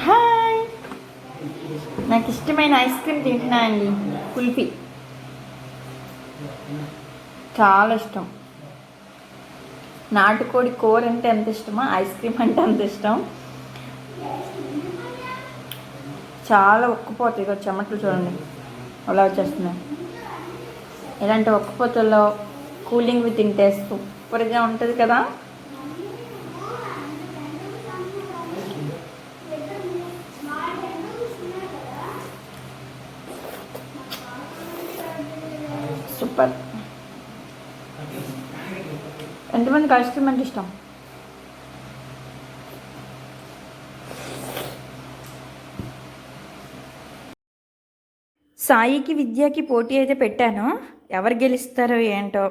Hi. నాకు ఇష్టమైన ice cream తింటున్నా అండి. కుల్ఫీ. చాలా ఇష్టం. నాటుకోడి కూర అంటే ఎంత ఇష్టమో? ఐస్ క్రీమ్ అంటే అంత ఇష్టం. చాలా ఉక్కపోతాయి. ఇక చెమటలు చూడండి. అలా వచ్చేస్తున్నాయి. ఇలాంటి ఉక్కపోతల్లో కూలింగ్ తింటే సూపర్గా ఉంటుంది కదా? సూపర్. ఎంతమందికి ఐస్ క్రీమ్ అంటే ఇష్టం? సాయికి విద్యకి పోటీ అయితే పెట్టాను. ఎవరు గెలుస్తారో ఏంటో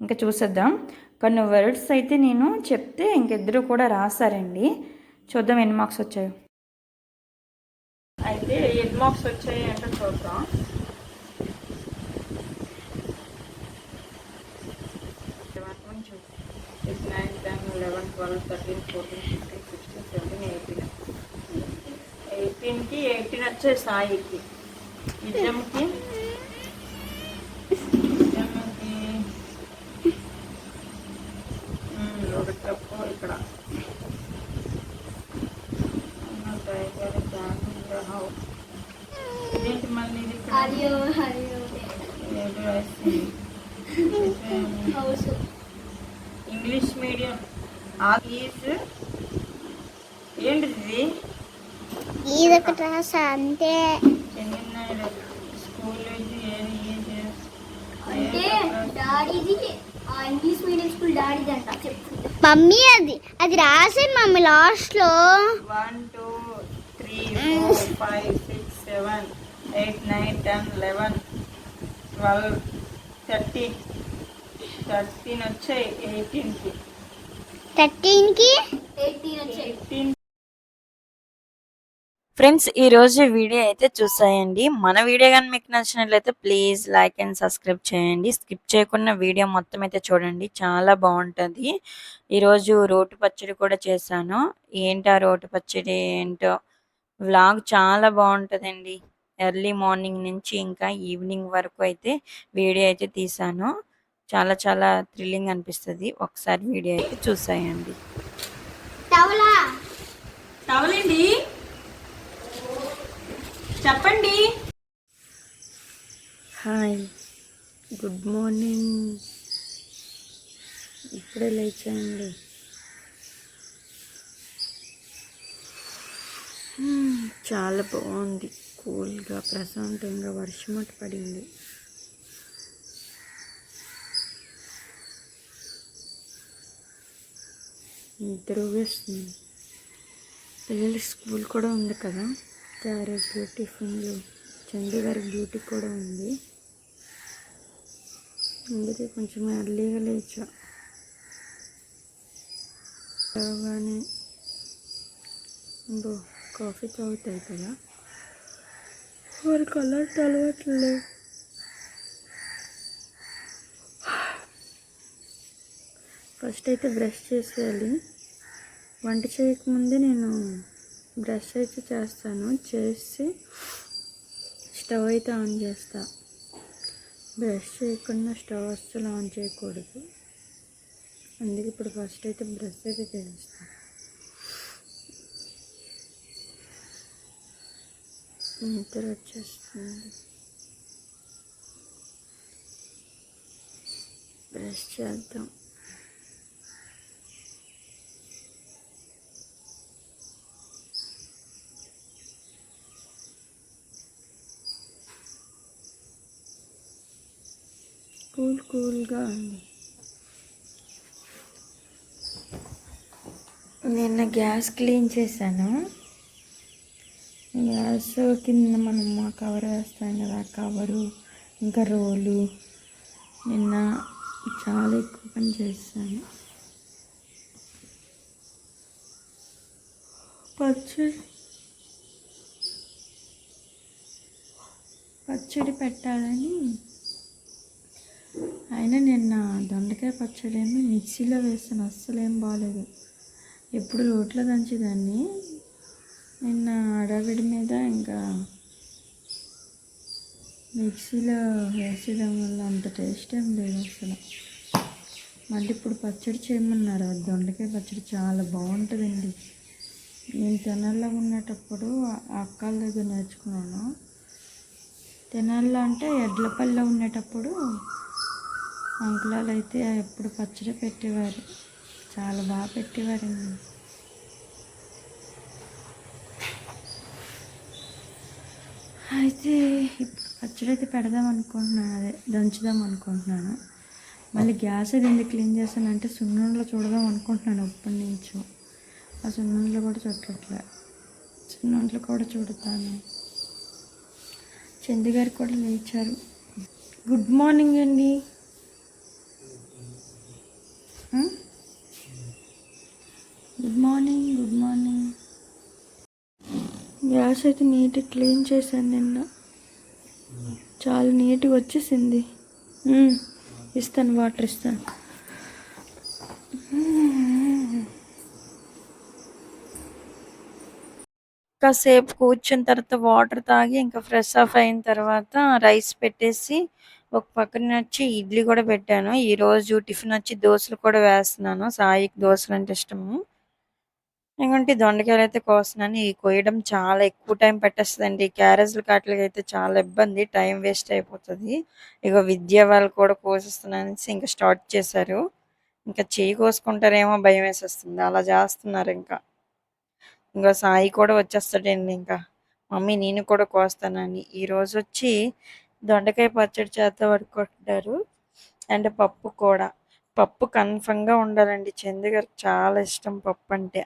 ఇంకా చూసేద్దాం. కొన్ని వర్డ్స్ అయితే నేను చెప్తే ఇంకిద్దరు కూడా రాశారండి చూద్దాం ఎన్ని మార్క్స్ వచ్చాయో. అయితే ఎన్ని మార్క్స్ వచ్చాయి అంటే చూద్దాం nine ten eleven twelve thirteen fourteen fifteen sixteen seventeen eighteen. ఎయిటీన్కి eighteen వచ్చే సాయికి. నిజంకి విజయంకి ఉమ్, ఒకటి తప్పు ఇక్కడ టైగర్ హౌ ఇదేంటి మళ్ళీ ఇది ఇక్కడ హరియో హరియో ఏదో రాసింది. హౌస్ ఇంగ్లీష్ మీడియం ఆ ఈజ్ ఏంటిది ఇది ఇది ఒకటి రాసా అంతే అంటే డాడీది ఆ ఇంగ్లీష్ మీడియం స్కూల్ డాడీది అంట చెప్పు మమ్మీ అది అది రాసాను మమ్మీ లాస్ట్లో one two three four five six seven eight nine ten eleven twelve thirteen thirteen వచ్చాయి ఎయిటీన్కి. థర్టీన్కి ఎయిటీన్ వచ్చాయి. ఎయిటీన్ ఫ్రెండ్స్ ఈ రోజు వీడియో అయితే చూసాయండి. మన వీడియో కానీ మీకు నచ్చినట్లయితే ప్లీజ్ లైక్ అండ్ సబ్స్క్రైబ్ చేయండి. స్కిప్ చేయకుండా వీడియో మొత్తం అయితే చూడండి. చాలా బాగుంటుంది. ఈరోజు రోటి పచ్చడి కూడా చేశాను. ఏంటి ఆ రోటి పచ్చడి ఏంటో వ్లాగ్ చాలా బాగుంటుందండి. ఎర్లీ మార్నింగ్ నుంచి ఇంకా ఈవినింగ్ వరకు అయితే వీడియో అయితే తీసాను చాలా చాలా థ్రిల్లింగ్ అనిపిస్తుంది. ఒకసారి వీడియో అయితే చూసాయండి. చెప్పండి. Hi good morning. ఇప్పుడే లేచేయండి చాలా బాగుంది. కూల్గా ప్రశాంతంగా వర్షం అటు పడింది. నిద్ర వేస్తుంది పిల్లలకి స్కూల్ కూడా ఉంది కదా? క్యారెట్ బ్యూటీ చందు గారికి బ్యూటీ కూడా ఉంది. అందుకే కొంచెం ఎర్లీగా లేచా. లేవగానే బో కాఫీ తాగుతాయి కదా. వారి కలర్ అలవాట్లు లేవు ఫస్ట్ అయితే బ్రష్ చేసేయాలి. వంట చేయకముందే నేను బ్రష్ అయితే చేస్తాను. చేసి స్టవ్ అయితే ఆన్ చేస్తా. బ్రష్ చేయకుండా స్టవ్ అస్సలు ఆన్ చేయకూడదు. అందుకే ఇప్పుడు ఫస్ట్ అయితే బ్రష్ అయితే చేస్తాను నిద్ర వచ్చేస్తుంది. బ్రష్ చేద్దాం. కూల్గా ఉంది. నిన్న గ్యాస్ క్లీన్ చేశాను. గ్యాస్ కింద మనం కవర్ వేస్తాం కదా ఆ కవరు ఇంకా రోలు. నిన్న చాలా ఎక్కువ పని చేస్తాను పచ్చడి. పచ్చడి పెట్టాలని అయినా నిన్న దొండకాయ పచ్చడి ఏమో మిక్సీలో వేస్తాను అస్సలు ఏం బాగాలేదు ఎప్పుడు రోట్లో దంచేదాన్ని. నిన్న అడవిడి మీద ఇంకా మిక్సీలో వేసేయడం వల్ల అంత టేస్ట్ ఏం లేదు అసలు. మళ్ళీ ఇప్పుడు పచ్చడి చేయమన్నారు దొండకాయ పచ్చడి చాలా బాగుంటుందండి. నేను తెనాల్లో ఉండేటప్పుడు అక్కల దగ్గర నేర్చుకున్నాను. తెనాల్లో అంటే ఎడ్లపల్లిలో ఉండేటప్పుడు అంకులాలు అయితే ఎప్పుడు పచ్చడి పెట్టేవారు. చాలా బాగా పెట్టేవారండి అయితే ఇప్పుడు పచ్చడి అయితే పెడదాం అనుకుంటున్నాను. అదే దంచుదాం అనుకుంటున్నాను. మళ్ళీ గ్యాస్ అది ఎందుకు క్లీన్ చేస్తానంటే సున్నుండలో చూడదాం అనుకుంటున్నాను ఎప్పటి నుంచో. ఆ సున్నుండలో కూడా చూడట్లే సున్నుండలు కూడా చూడతాను. చందు గారు కూడా లేచారు. గుడ్ మార్నింగ్ అండి good morning good morning glass అయితే నీట్గా క్లీన్ చేశాను నిన్న. చాలా నీట్గా వచ్చేసింది. ఇస్తాను వాటర్ ఇస్తాను. కాసేపు కూర్చున్న తర్వాత వాటర్ తాగి ఇంకా ఫ్రెష్ ఆఫ్ అయిన తర్వాత రైస్ పెట్టేసి ఒక పక్కన వచ్చి ఇడ్లీ కూడా పెట్టాను. ఈరోజు టిఫిన్ వచ్చి దోశలు కూడా వేస్తున్నాను. సాయికి దోశలు అంటే ఇష్టము. ఎందుకంటే దొండకాయలు అయితే కోస్తున్నాను. ఈ కోయడం చాలా ఎక్కువ టైం పెట్టేస్తుందండి. క్యారేజ్లు కాట్లకి అయితే చాలా ఇబ్బంది. టైం వేస్ట్ అయిపోతుంది. ఇక విద్య వాళ్ళు కూడా కోసిస్తున్నాను ఇంకా స్టార్ట్ చేశారు. ఇంకా చేయి కోసుకుంటారేమో భయం వేసేస్తుంది. అలా చేస్తున్నారు ఇంకా. ఇంకా సాయి కూడా వచ్చేస్తాడండి ఇంకా. మమ్మీ నేను కూడా కోస్తానని. ఈ రోజు వచ్చి దొండకాయ పచ్చడి చేద్దాం అనుకుంటున్నారు అండ్ పప్పు కూడా. పప్పు కన్ఫర్మ్గా ఉండాలండి. చందు గారికి చాలా ఇష్టం పప్పు అంటే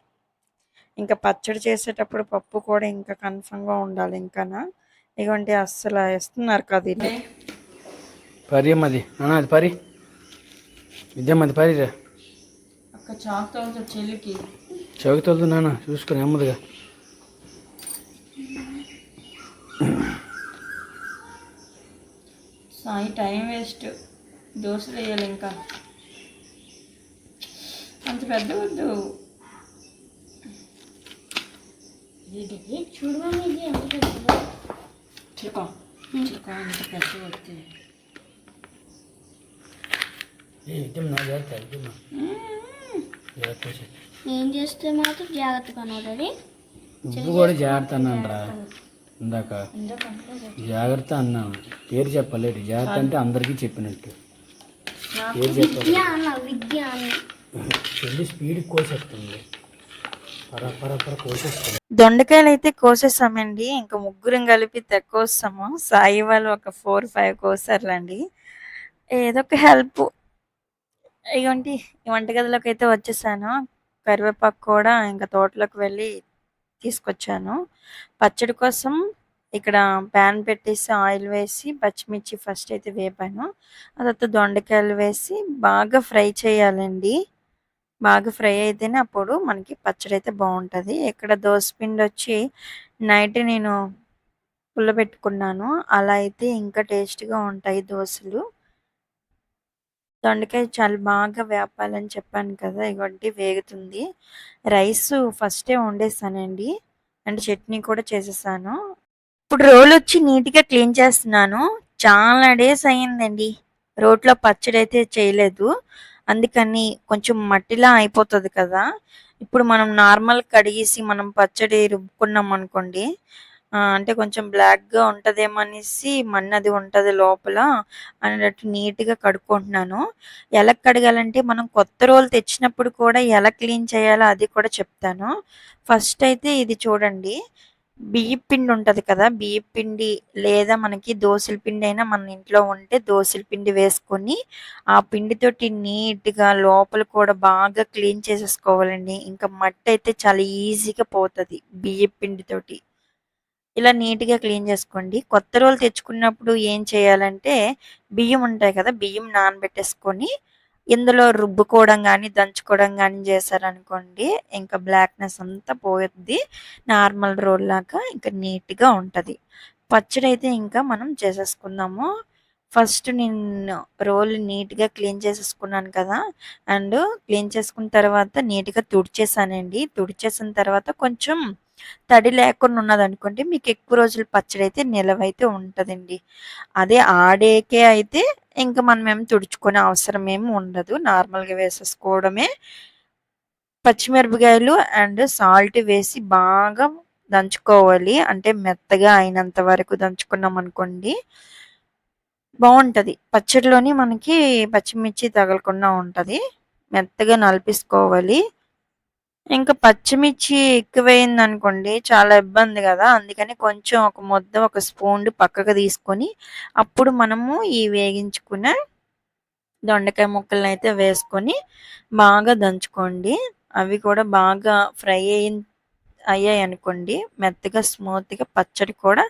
ఇంకా పచ్చడి చేసేటప్పుడు పప్పు కూడా ఇంకా కన్ఫర్మ్గా ఉండాలి ఇంకానా? ఇగోండి అస్సలు ఇస్తున్నారు కదా ఇది పరి అమ్మది నాన్న అది పరి. విద్యమ్మది పరి చెల్లికి. చౌకతోలుదు నాన్న చూసుకొని నెమ్మదిగా. Sai time waste. దోశలు వేయాలి ఇంకా. అంత పెద్ద వద్దు. చూడు మమ్మీ ఇది ఎంత పెద్దదో. చికో చికో అంత పెద్ద వద్దు ఏ చేస్తే మాత్రం జాగ్రత్తగా ఉంటుంది నువ్వు కూడా జాగ్రత్త అన్నాను రా ఇందాక జాగ్రత్త. అన్నాను. పేరు చెప్పలేదు. జాగ్రత్త అంటే అందరికీ చెప్పినట్టు. పేరు చెప్పాలి విద్య అన్న అన్న స్పీడ్ కోసేస్తుంది. పర పర పర కోసేస్తుంది. దొండకాయలు అయితే కోసేసామండి. ఇంకా ముగ్గురం కలిపి తెక్కోస్తాము. సాయి వాళ్ళు ఒక ఫోర్ ఫైవ్ కోసారులండి. ఏదో ఒక హెల్ప్. ఇవంటి ఈ వంటగదిలోకి అయితే వచ్చేసాను. కరివేపాకు కూడా ఇంకా తోటలోకి వెళ్ళి తీసుకొచ్చాను. పచ్చడి కోసం ఇక్కడ ప్యాన్ పెట్టేసి ఆయిల్ వేసి పచ్చిమిర్చి ఫస్ట్ అయితే వేపాను. ఆ తర్వాత దొండకాయలు వేసి బాగా ఫ్రై చేయాలండి. బాగా ఫ్రై అయితేనే అప్పుడు మనకి పచ్చడి అయితే బాగుంటుంది. ఇక్కడ దోసపిండి వచ్చి నైట్ నేను పుల్లబెట్టుకున్నాను. అలా అయితే ఇంకా టేస్ట్గా ఉంటాయి దోశలు. దొండకాయ చాలా బాగా వేపాలని చెప్పాను కదా ఇగోండి వేగుతుంది. రైస్ ఫస్టే వండేసానండి. అండ్ చట్నీ కూడా చేసేసాను. ఇప్పుడు రోల్ వచ్చి నీట్గా క్లీన్ చేస్తున్నాను. చాలా డేస్ అయ్యిందండి. రోట్లో పచ్చడి అయితే చేయలేదు. అందుకని కొంచెం మట్టిలా అయిపోతుంది కదా. ఇప్పుడు మనం నార్మల్ కడిగేసి మనం పచ్చడి రుబ్బుకున్నాం అనుకోండి అంటే కొంచెం బ్లాక్గా అనేసి మన్నది ఉంటుంది లోపల అనేటట్టు నీట్గా కడుక్కుంటున్నాను. ఎలా కడగాలంటే మనం కొత్త రోలు తెచ్చినప్పుడు కూడా ఎలా క్లీన్ చేయాలో అది కూడా చెప్తాను. ఫస్ట్ అయితే ఇది చూడండి బియ్య పిండి ఉంటుంది కదా బియ్య పిండి లేదా మనకి దోశల పిండి అయినా మన ఇంట్లో ఉంటే దోసల పిండి వేసుకొని ఆ పిండితోటి నీట్గా లోపల కూడా బాగా క్లీన్ చేసేసుకోవాలండి. ఇంకా మట్టి అయితే చాలా ఈజీగా పోతుంది బియ్య పిండితోటి. ఇలా నీట్గా క్లీన్ చేసుకోండి. కొత్త రోజులు తెచ్చుకున్నప్పుడు ఏం చేయాలంటే బియ్యం ఉంటాయి కదా బియ్యం నానబెట్టేసుకొని ఇందులో రుబ్బుకోవడం కానీ దంచుకోవడం కానీ చేశారనుకోండి ఇంకా బ్లాక్నెస్ అంతా పోయిద్ది నార్మల్ రోల్ లాగా ఇంకా నీట్గా పచ్చడి అయితే ఇంకా మనం చేసేసుకుందాము. ఫస్ట్ నేను రోల్ నీట్గా క్లీన్ చేసేసుకున్నాను కదా అండ్ క్లీన్ చేసుకున్న తర్వాత నీట్గా తుడిచేసానండి. తుడిచేసిన తర్వాత కొంచెం తడి లేకుండా ఉన్నదనుకోండి మీకు ఎక్కువ రోజులు పచ్చడి అయితే నిలవైతే ఉంటుందండి. అదే ఆడేకే అయితే ఇంకా మనం ఏం తుడుచుకునే అవసరం ఏమి ఉండదు. నార్మల్గా వేసేసుకోవడమే. పచ్చిమిరపకాయలు అండ్ సాల్ట్ వేసి బాగా దంచుకోవాలి. అంటే మెత్తగా అయినంత వరకు దంచుకున్నాం అనుకోండి బాగుంటుంది పచ్చడిలోని మనకి పచ్చిమిర్చి తగలకుండా ఉంటుంది. మెత్తగా నలిపేసుకోవాలి. ఇంకా పచ్చిమిర్చి ఎక్కువైంది అనుకోండి చాలా ఇబ్బంది కదా. అందుకని కొంచెం ఒక ముద్ద ఒక స్పూన్ పక్కకు తీసుకొని అప్పుడు మనము ఈ వేగించుకున్న దొండకాయ ముక్కలను అయితే వేసుకొని బాగా దంచుకోండి. అవి కూడా బాగా ఫ్రై అయిన అయ్యాయి అనుకోండి మెత్తగా స్మూత్గా పచ్చడి కూడా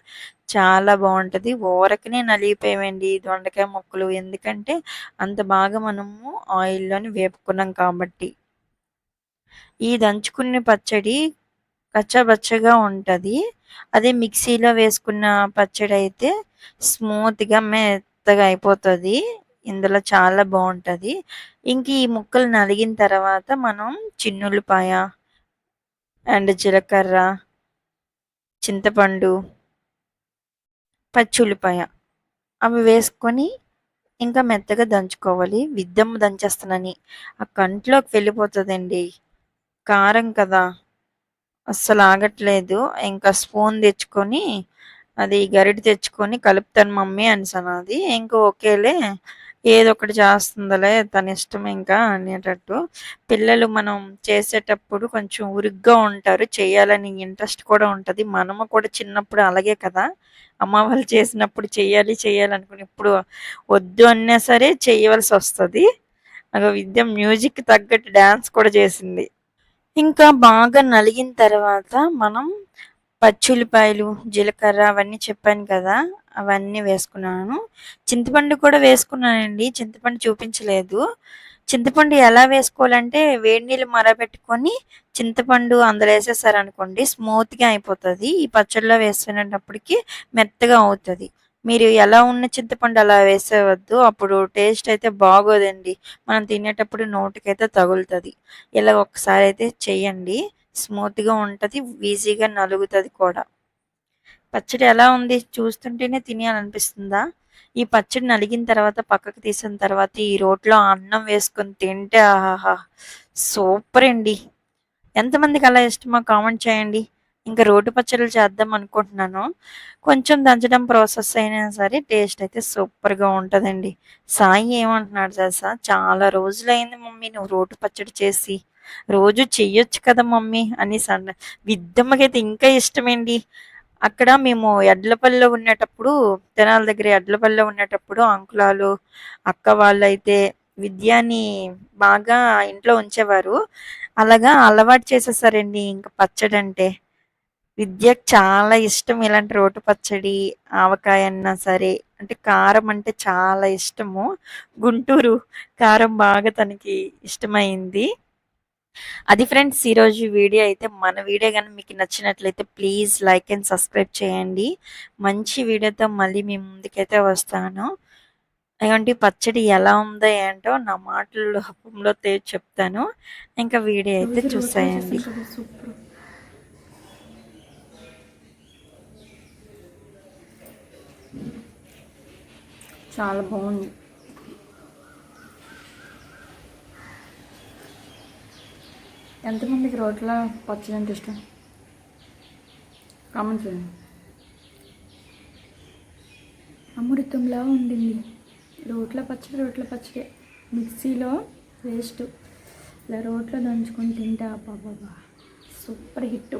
చాలా బాగుంటుంది. ఊరకనే నలిగిపోయామండి దొండకాయ ముక్కలు. ఎందుకంటే అంత బాగా మనము ఆయిల్లోని వేపుకున్నాం కాబట్టి. ఈ దంచుకున్న పచ్చడి కచ్చాబచ్చగా ఉంటుంది. అదే మిక్సీలో వేసుకున్న పచ్చడి అయితే స్మూత్గా మెత్తగా అయిపోతుంది. ఇందులో చాలా బాగుంటుంది. ఇంక ఈ ముక్కలు నలిగిన తర్వాత మనం చిన్నుల్లిపాయ అండ్ జీలకర్ర చింతపండు పచ్చుల్లిపాయ అవి వేసుకొని ఇంకా మెత్తగా దంచుకోవాలి. విద్దమ్మ దంచేస్తానని ఆ కంట్లోకి వెళ్ళిపోతుందండి. కారం కదా. అస్సలు ఆగట్లేదు. ఇంకా స్పూన్ తెచ్చుకొని అది గరిటె తెచ్చుకొని కలుపుతాను మమ్మీ అనేసాను అది. ఇంకా ఓకేలే. ఏదో ఒకటి చేస్తుందిలే తన ఇష్టం ఇంకా అనేటట్టు. పిల్లలు మనం చేసేటప్పుడు కొంచెం ఉరుగ్గా ఉంటారు. చేయాలని ఇంట్రెస్ట్ కూడా ఉంటుంది. మనము కూడా చిన్నప్పుడు అలాగే కదా. అమ్మ వాళ్ళు చేసినప్పుడు చేయాలి చేయాలనుకుని అనుకుని ఇప్పుడు వద్దు అన్నా సరే చేయవలసి వస్తుంది. అగ విద్య మ్యూజిక్ తగ్గట్టు డ్యాన్స్ కూడా చేసింది. ఇంకా బాగా నలిగిన తర్వాత మనం పచ్చుల్లిపాయలు జీలకర్ర అవన్నీ చెప్పాను కదా అవన్నీ వేసుకున్నాను. చింతపండు కూడా వేసుకున్నానండి. చింతపండు చూపించలేదు. చింతపండు ఎలా వేసుకోవాలంటే వేడి నీళ్ళు మరబెట్టుకొని చింతపండు అందులో వేసేసారనుకోండి స్మూత్గా అయిపోతుంది. ఈ పచ్చడిలో వేసుకునేటప్పటికి మెత్తగా అవుతుంది. మీరు ఎలా ఉన్న చింతపండు అలా వేసేవద్దు అప్పుడు టేస్ట్ అయితే బాగోదండి. మనం తినేటప్పుడు నోటికైతే తగులుతుంది. ఇలా ఒకసారి అయితే చేయండి స్మూత్గా ఉంటుంది ఈజీగా నలుగుతుంది కూడా. పచ్చడి ఎలా ఉంది? చూస్తుంటేనే తినేయాలనిపిస్తుందా ఈ పచ్చడి నలిగిన తర్వాత పక్కకు తీసిన తర్వాత ఈ రోట్లో అన్నం వేసుకొని తింటే ఆహాహా! సూపర్ అండి. ఎంతమందికి అలా ఇష్టమో కామెంట్ చేయండి. ఇంకా రోటి పచ్చళ్ళు చేద్దాం అనుకుంటున్నాను. కొంచెం దంచడం ప్రాసెస్ అయినా సరే టేస్ట్ అయితే సూపర్గా ఉంటుందండి. సాయి ఏమంటున్నాడు తెలుసా? చాలా రోజులైంది మమ్మీ నువ్వు రోటి పచ్చడి చేసి. రోజు చెయ్యొచ్చు కదా మమ్మీ అని సన్న విద్దమ్మకైతే ఇంకా ఇష్టమేంటి అక్కడ మేము ఎడ్లపల్లిలో ఉండేటప్పుడు తెనాల దగ్గర ఎడ్లపల్లిలో ఉండేటప్పుడు అంకులాలు అక్క వాళ్ళు అయితే విద్యాని బాగా ఇంట్లో ఉంచేవారు. అలాగా అలవాటు చేసేసారండి ఇంకా పచ్చడి అంటే విద్యకు చాలా ఇష్టం ఇలాంటి రోటి పచ్చడి ఆవకాయ అన్నా సరే అంటే కారం అంటే చాలా ఇష్టము గుంటూరు కారం బాగా తనకి ఇష్టమైంది అది ఫ్రెండ్స్ ఈరోజు వీడియో అయితే మన వీడియో కానీ మీకు నచ్చినట్లయితే ప్లీజ్ లైక్ అండ్ సబ్స్క్రైబ్ చేయండి మంచి వీడియోతో మళ్ళీ మీ ముందుకైతే వస్తాను అటువంటి పచ్చడి ఎలా ఉందో ఏంటో నా మాటల రూపంలో చెప్తాను ఇంకా వీడియో అయితే చూసేయండి చాలా బాగుంది. ఎంతమందికి రోట్ల పచ్చడి అంటే ఇష్టం? కామెంట్ చేయండి. అమృతంలా ఉండింది. రోట్ల పచ్చడి రోట్ల పచ్చడి. మిక్సీలో వేస్ట్ ఇలా రోట్లో దంచుకొని తింటే బాబా సూపర్ హిట్.